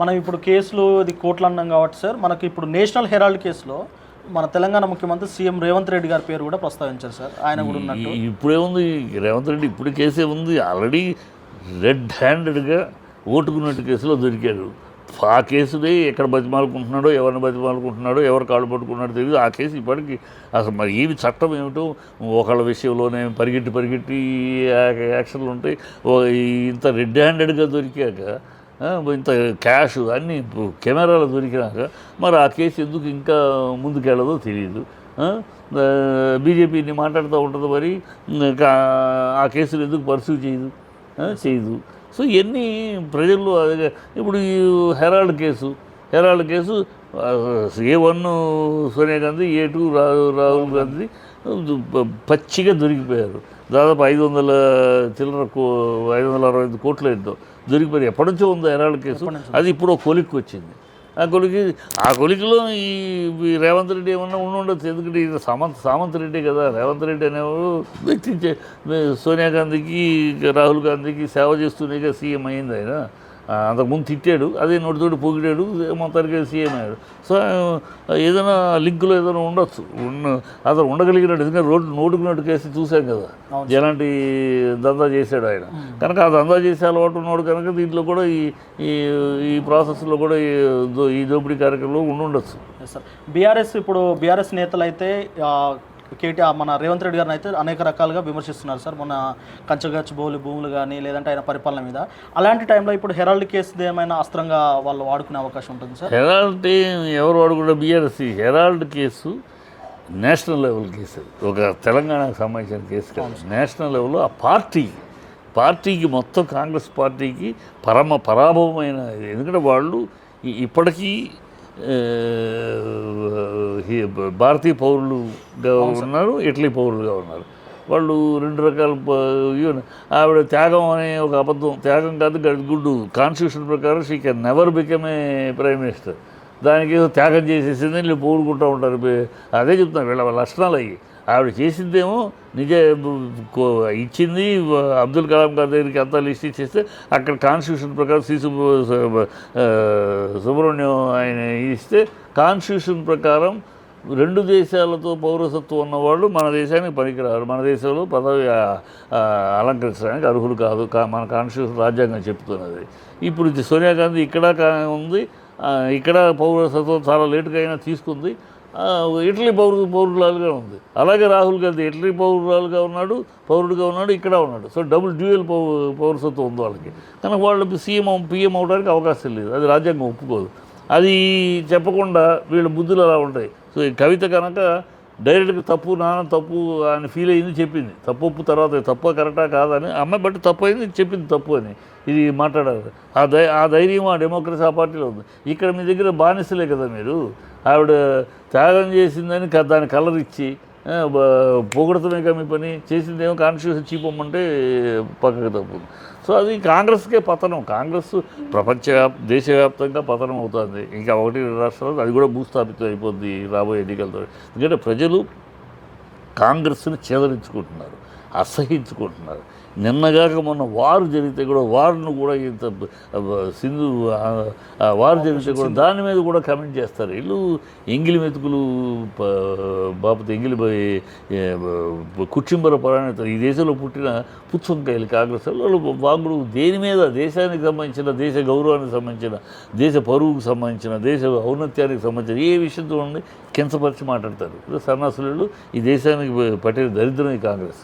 మనం ఇప్పుడు కేసులు ఇది కోర్టులు అన్నాం కాబట్టి సార్ మనకి ఇప్పుడు నేషనల్ హెరాల్డ్ కేసులో మన తెలంగాణ ముఖ్యమంత్రి సీఎం రేవంత్ రెడ్డి గారి పేరు కూడా ప్రస్తావించారు సార్. ఆయన కూడా ఉన్నట్టు. ఈ- ఇప్పుడేముంది రేవంత్ రెడ్డి ఇప్పుడు కేసే ఉంది. ఆల్రెడీ రెడ్ హ్యాండెడ్గా ఓటుకున్నట్టు కేసులో దొరికాడు ఆ కేసునే ఎక్కడ బతిమాలుకుంటున్నాడో ఎవరిని బతిమాలుకుంటున్నాడో ఎవరు కాళ్ళు పట్టుకున్నాడో తెలియదు ఆ కేసు ఇప్పటికి అసలు మరి ఏమి చట్టం ఏమిటో ఒకళ్ళ విషయంలోనే పరిగెట్టి పరిగెట్టి యాక్షన్లు ఉంటాయి. ఓ ఇంత రెడ్ హ్యాండెడ్గా దొరికాక ఇంత క్యాష్ అన్నీ కెమెరాలు దొరికినాక మరి ఆ కేసు ఎందుకు ఇంకా ముందుకెళ్ళదో తెలియదు బీజేపీని మాట్లాడుతూ ఉంటుంది మరి ఆ కేసులు ఎందుకు పర్సూ చేయదు? చేయదు. సో ఇవన్నీ ప్రజల్లో అదే ఇప్పుడు ఈ Herald case Herald case A one Sonia Gandhi A two Rahul Gandhi పచ్చిగా దొరికిపోయారు. దాదాపు ఐదు వందల చిల్లర కో ఐదు వందల అరవై ఐదు కోట్లు ఏంటో దొరికిపోయారు ఎప్పటి నుంచో ఉందో హెరాల్డ్ కేసు. అది ఇప్పుడు ఒక కొలిక్కి వచ్చింది. ఆ కొలికి ఆ కొలికిలో ఈ రేవంత్ రెడ్డి ఏమన్నా ఉండి ఉండొచ్చు. ఎందుకంటే ఇది సామంత్ సామంత్ రెడ్డి కదా. రేవంత్ రెడ్డి అనేవాడు వ్యక్తించే సోనియా గాంధీకి రాహుల్ గాంధీకి సేవ చేస్తూనే కదా సీఎం అయింది ఆయన. అంతకుముందు తిట్టాడు అదే నోటితోటి పొగిడాడు మొత్తానికి సీఎం అయ్యాడు. సో ఏదైనా లింకులో ఏదైనా ఉండొచ్చు. ఉన్న అతను ఉండగలిగినట్టు ఎందుకంటే రోడ్డు నోటుకున్నట్టు కేసు చూసాం కదా. ఎలాంటి దందా చేశాడు ఆయన. కనుక ఆ దందా చేసే అలవాటు ఉన్నాడు కనుక దీంట్లో కూడా ఈ ఈ ఈ ప్రాసెస్లో కూడా ఈ దో- ఈ దోపిడీ కార్యక్రమంలో ఉండి ఉండొచ్చు. ఎస్ సార్ బీఆర్ఎస్ ఇప్పుడు బీఆర్ఎస్ నేతలు అయితే కేటీఆర్ మన రేవంత్ రెడ్డి గారిని అయితే అనేక రకాలుగా విమర్శిస్తున్నారు సార్. మొన్న కంచగచ్చు బౌలి భూములు కానీ లేదంటే ఆయన పరిపాలన మీద. అలాంటి టైంలో ఇప్పుడు హెరాల్డ్ కేసు ఏమైనా అస్త్రంగా వాళ్ళు వాడుకునే అవకాశం ఉంటుంది సార్? హెరాల్డ్ ఎవరు వాడుకుంటే BRS Herald case national level case. ఒక తెలంగాణకు సంబంధించిన కేసు కాదు. నేషనల్ లెవెల్లో ఆ పార్టీ పార్టీకి మొత్తం కాంగ్రెస్ పార్టీకి పరమ పరాభవమైన. ఎందుకంటే వాళ్ళు ఇప్పటికీ భారతీయ పౌరులుగా ఉన్నారు ఇటలీ పౌరులుగా ఉన్నారు. వాళ్ళు రెండు రకాల ఆవిడ త్యాగం అనే ఒక అబద్ధం త్యాగం కాదు గుడ్డు. కాన్స్టిట్యూషన్ ప్రకారం she can never become a prime minister దానికి ఏదో త్యాగం చేసేసింది వీళ్ళు పోడుకుంటూ ఉంటారు. అదే చెప్తున్నారు వీళ్ళ లక్షణాలు అయ్యి. ఆవిడ చేసిందేమో నిజ కో- ఇచ్చింది అబ్దుల్ కలాం గారి దగ్గరికి అంతా లిస్ట్ ఇచ్చేస్తే అక్కడ కాన్స్టిట్యూషన్ ప్రకారం శ్రీ సుబ్ర సుబ్రహ్మణ్యం ఆయన ఇస్తే కాన్స్టిట్యూషన్ ప్రకారం రెండు దేశాలతో పౌరసత్వం ఉన్నవాళ్ళు మన దేశానికి పనికిరారు. మన దేశంలో పదవి అలంకరించడానికి అర్హులు కాదు. కా- మన కాన్స్టిట్యూషన్ రాజ్యాంగం చెప్తున్నది. ఇప్పుడు ఇది సోనియా గాంధీ ఇక్కడ ఉంది. ఇక్కడ పౌరసత్వం చాలా లేటుగా అయినా తీసుకుంది. ఇటలీ పౌరు పౌరురాలుగా ఉంది. అలాగే రాహుల్ గాంధీ ఇటలీ పౌరురాలుగా ఉన్నాడు పౌరుడుగా ఉన్నాడు ఇక్కడ ఉన్నాడు. సో డబుల్ డ్యూయల్ పౌ పౌరసత్వం ఉంది వాళ్ళకి. కనుక వాళ్ళకి సీఎం పిఎం అవడానికి అవకాశం లేదు. అది రాజ్యాంగం ఒప్పుకోదు. అది చెప్పకుండా వీళ్ళ బుద్ధులు అలా ఉంటాయి. సో ఈ కవిత కనుక డైరెక్ట్గా తప్పు నాన్న తప్పు అని ఫీల్ అయింది చెప్పింది. తప్పు ఒప్పు తర్వాత తప్ప కరెక్టా కాదని అమ్మాయి బట్టి తప్పు అయింది చెప్పింది తప్పు అని. ఇది మాట్లాడారు. ఆ ధై ఆ ధైర్యం ఆ డెమోక్రసీ ఆ పార్టీలో ఉంది. ఇక్కడ మీ దగ్గర బానిసలే కదా మీరు? ఆవిడ త్యాగం చేసిందని దాని కలర్ ఇచ్చి పోగొడతమే కానీ మీ పని. చేసిందేమో కాన్స్టిట్యూషన్ చీపమ్మంటే పక్కకు తప్పు సో అది కాంగ్రెస్కే పతనం. కాంగ్రెస్ ప్రపంచ దేశవ్యాప్తంగా పతనం అవుతుంది. ఇంకా ఒకటి రాష్ట్రాలు అది కూడా భూస్థాపితం అయిపోద్ది రాబోయే ఎన్నికలతో. ఎందుకంటే ప్రజలు కాంగ్రెస్ని చేదరించుకుంటున్నారు. అసహించుకుంటున్నారు. నిన్నగాక మొన్న వారు జరిగితే కూడా వారును కూడా ఇంత సింధు వారు జరిగితే కూడా దాని మీద కూడా కమెంట్ చేస్తారు. వీళ్ళు ఎంగిలి మెతుకులు బాపతి ఎంగిలి కుచ్చింబర పరాణిత ఈ దేశంలో పుట్టిన పుచ్చంకాయలు కాంగ్రెస్ వాళ్ళు వాగుడు దేని మీద? దేశానికి సంబంధించిన దేశ గౌరవానికి సంబంధించిన దేశ పరువుకు సంబంధించిన దేశ ఔన్నత్యానికి సంబంధించిన ఏ విషయంతో ఉండి కించపరిచి మాట్లాడతారు. సన్నాసులు ఈ దేశానికి పట్టిన దరిద్రం ఈ కాంగ్రెస్.